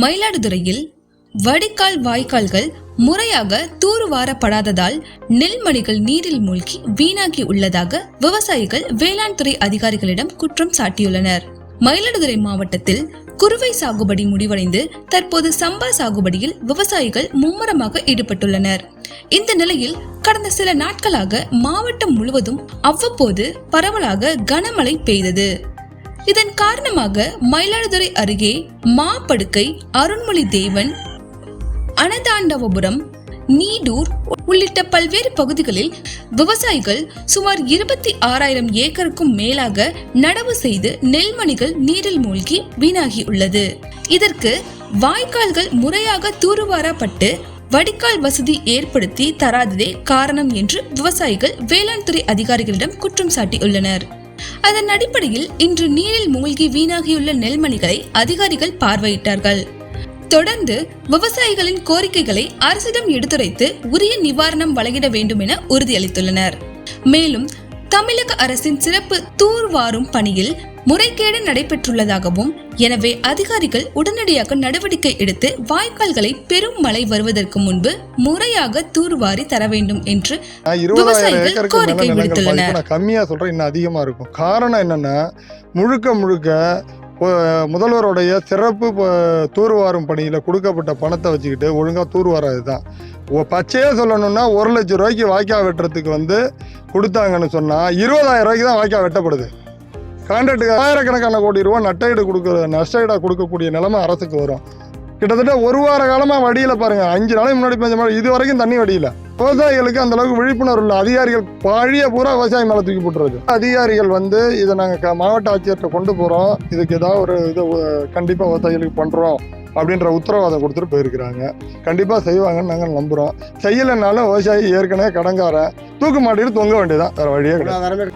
மயிலாடுதுறையில் வடிகால் வாய்க்கால்கள் முறையாக தூர்வாரப்படாததால் நெல்மணிகள் நீரில் மூழ்கி வீணாகி உள்ளதாக விவசாயிகள் வேளாண் துறை அதிகாரிகளிடம் குற்றம் சாட்டியுள்ளனர். மயிலாடுதுறை மாவட்டத்தில் குறுவை சாகுபடி முடிவடைந்து தற்போது சம்பா சாகுபடியில் விவசாயிகள் மும்முரமாக ஈடுபட்டுள்ளனர். இந்த நிலையில் கடந்த சில நாட்களாக மாவட்டம் முழுவதும் அவ்வப்போது பரவலாக கனமழை பெய்தது. இதன் காரணமாக மயிலாடுதுறை அருகே மாப்படுக்கை அருண்மொழி தேவன் அனதாண்டவபுரம் நீடூர் உள்ளிட்ட பல்வேறு பகுதிகளில் விவசாயிகள் சுமார் இருபத்தி ஆறாயிரம் ஏக்கருக்கும் மேலாக நடவு செய்து நெல்மணிகள் நீரில் மூழ்கி வீணாகி உள்ளது இதற்கு வாய்க்கால்கள் முறையாக தூர்வாரப்பட்டு வடிகால் வசதி ஏற்படுத்தி தராததே காரணம் என்று விவசாயிகள் வேளாண் துறை அதிகாரிகளிடம் குற்றம் சாட்டியுள்ளனர். அதன் அடிப்படையில் இன்று நீரில் மூழ்கி வீணாகியுள்ள நெல்மணிகளை அதிகாரிகள் பார்வையிட்டார்கள். தொடர்ந்து விவசாயிகளின் கோரிக்கைகளை அரசிடம் எடுத்துரைத்து உரிய நிவாரணம் வழங்கிட வேண்டும் என உறுதியளித்துள்ளனர். மேலும் தமிழக அரசின் சிறப்பு தூர்வாரும் பணியில் முறைகேடு நடைபெற்றுள்ளதாகவும் எனவே அதிகாரிகள் உடனடியாக நடவடிக்கை எடுத்து வாய்க்கால்களை பெரும் மழை வருவதற்கு முன்பு முறையாக தூர்வாரி தர வேண்டும் என்று விவசாயிகள் கோரிக்கை விடுத்துள்ளனர். கம்மியாக சொல்கிறேன் இன்னும் அதிகமாக இருக்கும் காரணம் என்னென்னா முழுக்க முழுக்க முதல்வருடைய சிறப்பு தூர்வாரும் பணியில் கொடுக்கப்பட்ட பணத்தை வச்சுக்கிட்டு ஒழுங்காக தூர்வாராது தான் பச்சையாக சொல்லணும்னா ஒரு லட்ச ரூபாய்க்கு வாய்க்கால் வெட்டுறதுக்கு வந்து கொடுத்தாங்கன்னு சொன்னால் இருபதாயிரம் ரூபாய்க்கு தான் வாய்க்கால் வெட்டப்படுது. கான்ட்ராக்டுக்கு ஆயிரக்கணக்கான கோடி ரூபா நட்டஈடு கொடுக்குற நஷ்டஈடாக கொடுக்கக்கூடிய நிலைமை அரசுக்கு வரும். கிட்டத்தட்ட ஒரு வார காலமாக வடியில் பாருங்கள் அஞ்சு நாளைக்கு முன்னாடி பெஞ்ச மாதிரி இது வரைக்கும் தண்ணி வடியல. விவசாயிகளுக்கு அந்த அளவுக்கு விழிப்புணர்வு இல்லை. அதிகாரிகள் பழைய பூரா விவசாயி மேலே தூக்கி போட்டுறது. அதிகாரிகள் வந்து இதை நாங்கள் மாவட்ட ஆட்சியர்கிட்ட கொண்டு போகிறோம் இதுக்கு ஏதாவது ஒரு இதை கண்டிப்பாக விவசாயிகளுக்கு பண்ணுறோம் அப்படின்ற உத்தரவாதம் கொடுத்துட்டு போயிருக்கிறாங்க. கண்டிப்பாக செய்வாங்கன்னு நாங்கள் நம்புகிறோம் செய்யலைனாலும் விவசாயி ஏற்கனவே கடங்காரன். தூக்கு மாட்டிட்டு தொங்க வேண்டியதான் வேறு வழியே கிடையாது.